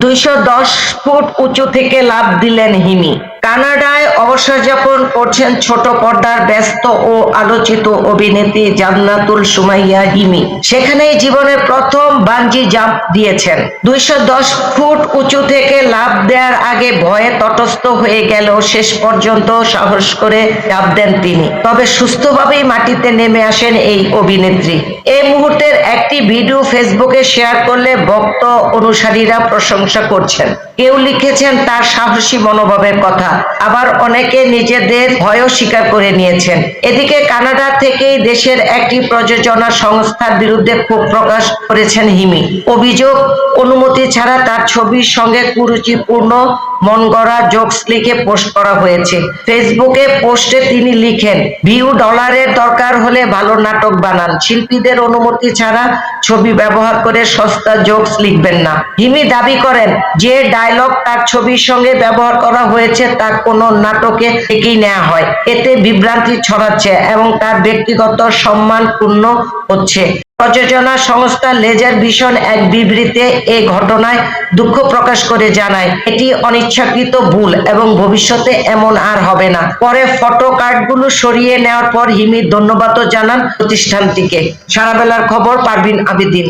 দুইশো দশ ফুট উঁচু থেকে লাফ দিলেন হিমি। কানাডায় অবসর যাপন করছেন ছোট পর্দার ব্যস্ত ও আলোচিত অভিনেত্রী জান্নাতুল সুমাইয়া হিমি। সেখানেই জীবনের প্রথম বাঞ্জি জাম্প দিয়েছেন। দুইশো দশ ফুট উঁচু থেকে লাফ দেওয়ার আগে ভয়ে তটস্থ হয়ে গেল শেষ পর্যন্ত সাহস করে লাফ দেন তিনি। তবে সুস্থভাবেই মাটিতে নেমে আসেন এই অভিনেত্রী। এই মুহূর্তের একটি ভিডিও ফেসবুকে শেয়ার করলে ভক্ত অনুসারীরা প্রশংসা করছেন। কেউ লিখেছেন তার সাহসী মনোভাবের কথা। আবার অনেকে নিজেদের ভয়ও স্বীকার করে নিয়েছেন। এদিকে কানাডা থেকেই দেশের একটি প্রযোজনা সংস্থার বিরুদ্ধে ক্ষোভ প্রকাশ করেছেন হিমি। অভিযোগ, অনুমতি ছাড়া তার ছবির সঙ্গে কুরুচিপূর্ণ মন গড়া জোকস লিখে পোস্ট করা হয়েছে। ফেসবুকে পোস্টে তিনি লিখেন ভিউ ডলারের দরকার হলে ভালো নাটক বানান। শিল্পীদের অনুমতি ছাড়া ছবি ব্যবহার করে সস্তা জোকস লিখবেন না। হিমি দাবি করেন, যে ডায়লগ তার ছবির সঙ্গে ব্যবহার করা হয়েছে তা কোনো নাটকে থেকেই নেওয়া হয়। এতে বিভ্রান্তি ছড়াচ্ছে এবং তার ব্যক্তিগত সম্মান পূর্ণ হচ্ছে। প্রযোজনা সংস্থা লেজার ভিশন এক বিবৃতিতে এ ঘটনায় দুঃখ প্রকাশ করে জানায়, এটি অনিচ্ছাকৃত ভুল এবং ভবিষ্যতে এমন আর হবে না। পরে ফটো কার্ডগুলো সরিয়ে নেওয়ার পর হিমির ধন্যবাদও জানান প্রতিষ্ঠানটিকে। সারাবেলার খবর, পারভিন আবেদিন।